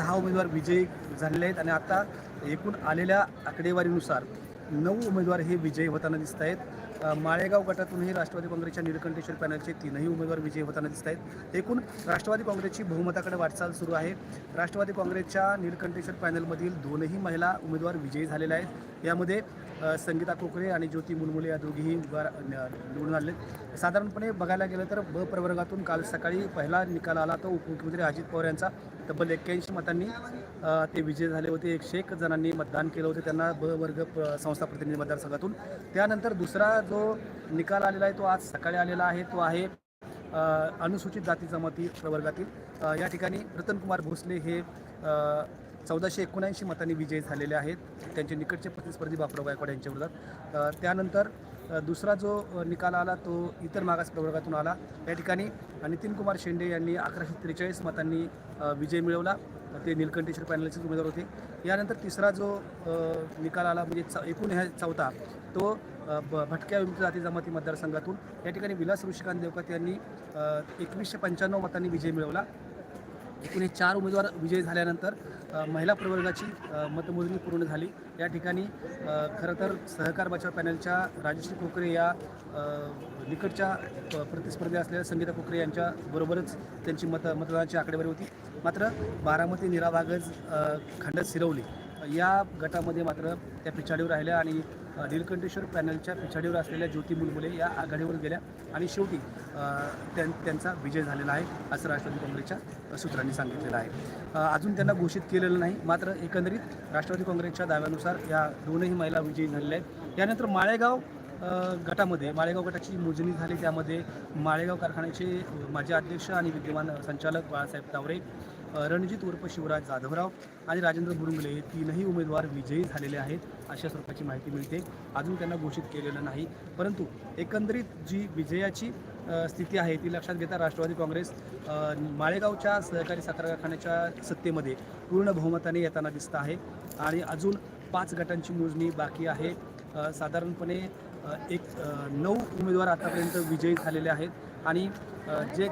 सहा उमेदवार विजयी झालेले आहेत आणि आता एकूण आलेल्या आकडेवारीनुसार नऊ उमेदवार हे विजयी होताना दिसत आहेत. माळेगाव गटातूनही राष्ट्रवादी काँग्रेसच्या निरकंठेश्वर पॅनलचे तीनही उमेदवार विजयी होताना दिसत आहेत. एकूण राष्ट्रवादी काँग्रेसची बहुमताकडे वाटचाल सुरू आहे. राष्ट्रवादी काँग्रेसच्या निरकंठेश्वर पॅनलमधील दोनही महिला उमेदवार विजयी झालेल्या आहेत. यामध्ये संगीता कोकरे आणि ज्योती मुलमुले या दोघीही उभार निवडून आले साधारणपणे बघायला गेलं तर ब प्रवर्गातून काल सकाळी पहिला निकाल आला तो उपमुख्यमंत्री अजित पवार यांचा. तब्बल एक्क्याऐंशी मतांनी ते विजय झाले होते. एकशे एक जणांनी मतदान केलं होतं त्यांना ब वर्ग संस्था प्रतिनिधी मतदारसंघातून. त्यानंतर दुसरा जो निकाल आलेला आहे तो आज सकाळी आलेला आहे. तो आहे अनुसूचित जाती जमाती प्रवर्गातील. या ठिकाणी रतनकुमार भोसले हे चौदाशे एकोणऐंशी मतांनी विजयी झालेले आहेत. त्यांचे निकटचे प्रतिस्पर्धी बापराव गायकवाड यांच्या विरोधात. त्यानंतर दुसरा जो निकाल आला तो इतर मागास प्रवर्गातून आला. या ठिकाणी नितीन कुमार शेंडे यांनी अकराशे त्रेचाळीस मतांनी विजय मिळवला. ते निलकंठेश्वर पॅनलचेच उमेदवार होते. यानंतर तिसरा जो निकाल आला म्हणजे च एकूण ह्या चौथा तो ब भटक्या विमुक्त जाती जमाती मतदारसंघातून. या ठिकाणी विलास ऋषिकांत देवकात यांनी एकवीसशे पंच्याण्णव मतांनी विजय मिळवला. एकूण हे चार उमेदवार विजयी झाल्यानंतर महिला प्रवर्गाची मतमोजणी पूर्ण झाली. या ठिकाणी खरं तर सहकार बचाव पॅनलच्या राजश्री कोकरे या निकटच्या प्रतिस्पर्धी असलेल्या संगीता कोकरे यांच्या बरोबरच त्यांची मत मतदानाची आकडेवारी होती. मात्र बारामती निराबागज अ, खंडत सिरवली या गटामध्ये मात्र त्या पिछाडीवर राहिल्या आणि अ, निलकंठेश्वर पॅनलच्या पिछाडीवर असलेल्या ज्योती मुलमुले या आघाडीवर गेल्या. आणि शेवटी त्यां त्यांचा विजय झालेला आहे असं राष्ट्रवादी काँग्रेसच्या सूत्रांनी सांगितलेलं आहे. अजून त्यांना घोषित केलेलं नाही मात्र एकंदरीत राष्ट्रवादी काँग्रेसच्या दाव्यानुसार या दोनही महिला विजयी झालेल्या आहेत. यानंतर माळेगाव गटामध्ये माळेगाव गटाची मोजणी झाली त्यामध्ये माळेगाव कारखान्याचे माजी अध्यक्ष आणि विद्यमान संचालक बाळासाहेब तावरे रणजित उर्फ शिवराज जाधवराव आणि राजेंद्र बुरुंगले हे तीनही उमेदवार विजयी झालेले आहेत अशा स्वरूपाची माहिती मिळते. अजून त्यांना घोषित केलेलं नाही. परंतु एकंदरीत जी विजयाची स्थिती आहे ती लक्षात घेता राष्ट्रवादी काँग्रेस माळेगावच्या सहकारी साखर कारखान्याच्या सत्तेमध्ये पूर्ण बहुमताने येताना दिसतं आहे. आणि अजून पाच गटांची मोजणी बाकी आहे. साधारणपणे एक नऊ उमेदवार आतापर्यंत विजयी झालेले आहेत. आणि जे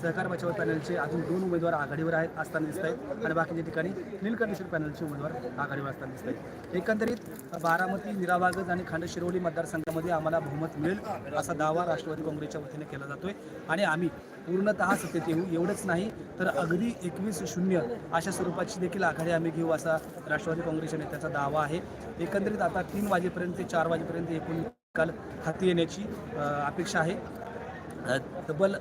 सहकार बचाव पॅनलचे अजून दोन उमेदवार आघाडीवर आहेत असताना दिसत आहेत. आणि बाकीच्या ठिकाणी निलकंठेश्वर पॅनलचे उमेदवार आघाडीवर असताना दिसत आहेत. एकंदरीत बारामती निराबागज आणि खांडशिरोली मतदारसंघामध्ये आम्हाला बहुमत मिळेल असा दावा राष्ट्रवादी काँग्रेसच्या वतीने केला जातोय. आणि आम्ही पूर्णतः सत्तेत येऊ एवढंच नाही तर अगदी एकवीस शून्य अशा स्वरूपाची देखील आघाडी आम्ही घेऊ असा राष्ट्रवादी काँग्रेसच्या नेत्याचा दावा आहे. एकंदरीत आता तीन वाजेपर्यंत ते चार वाजेपर्यंत एकूण निकाल हाती येण्याची अपेक्षा आहे. तब्बल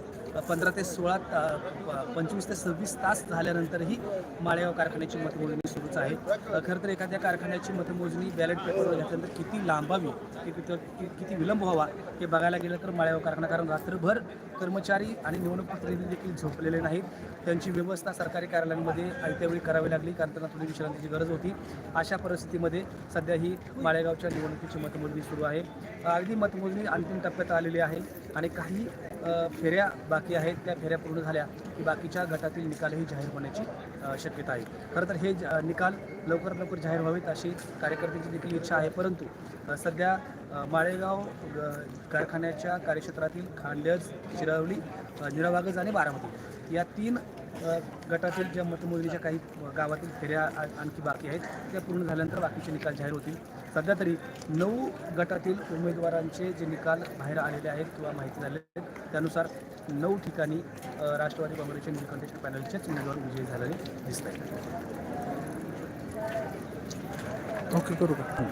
पंधरा ते सोळा ता- पंचवीस ते सव्वीस तास झाल्यानंतरही माळेगाव कारखान्याची मतमोजणी सुरूच आहे. खरं तर एखाद्या कारखान्याची मतमोजणी बॅलेट पेपरवर घेतल्यानंतर किती लांबावी किती किती विलंब व्हावा हे बघायला गेलं तर माळेगाव कारखाना कारण रात्रभर कर्मचारी आणि निवडणूक प्रतिनिधी देखील झोपलेले नाहीत. त्यांची व्यवस्था सरकारी कार्यालयांमध्ये आयत्यावेळी करावी लागली कारण त्यांना थोडी विश्रांतीची गरज होती. अशा परिस्थितीमध्ये सध्या ही माळेगावच्या निवडणुकीची मतमोजणी सुरू आहे. अगदी मतमोजणी अंतिम टप्प्यात आलेली आहे आणि काही फेऱ्या बाकी आहेत त्या फेऱ्या पूर्ण झाल्या की बाकीच्या गटातील निकालही जाहीर होण्याची शक्यता आहे. खरं तर हे ज- निकाल लवकरात लवकर जाहीर व्हावेत अशी कार्यकर्त्यांची देखील इच्छा आहे. परंतु सध्या माळेगाव कारखान्याच्या कार्यक्षेत्रातील खांडज शिरावली अ, निरावागज आणि बारामती या तीन गटातील ज्या मतमोजणीच्या काही गावातील फेऱ्या आ- आणखी बाकी आहेत त्या पूर्ण झाल्यानंतर बाकीचे निकाल जाहीर होतील. सध्या तरी नऊ गटातील उमेदवारांचे जे निकाल बाहेर आलेले आहेत किंवा माहिती झाले आहेत त्यानुसार नऊ ठिकाणी राष्ट्रवादी काँग्रेसचे निलकंठेश्वर पॅनलचेच उमेदवार विजयी झालेले दिसत आहेत ओके करू का?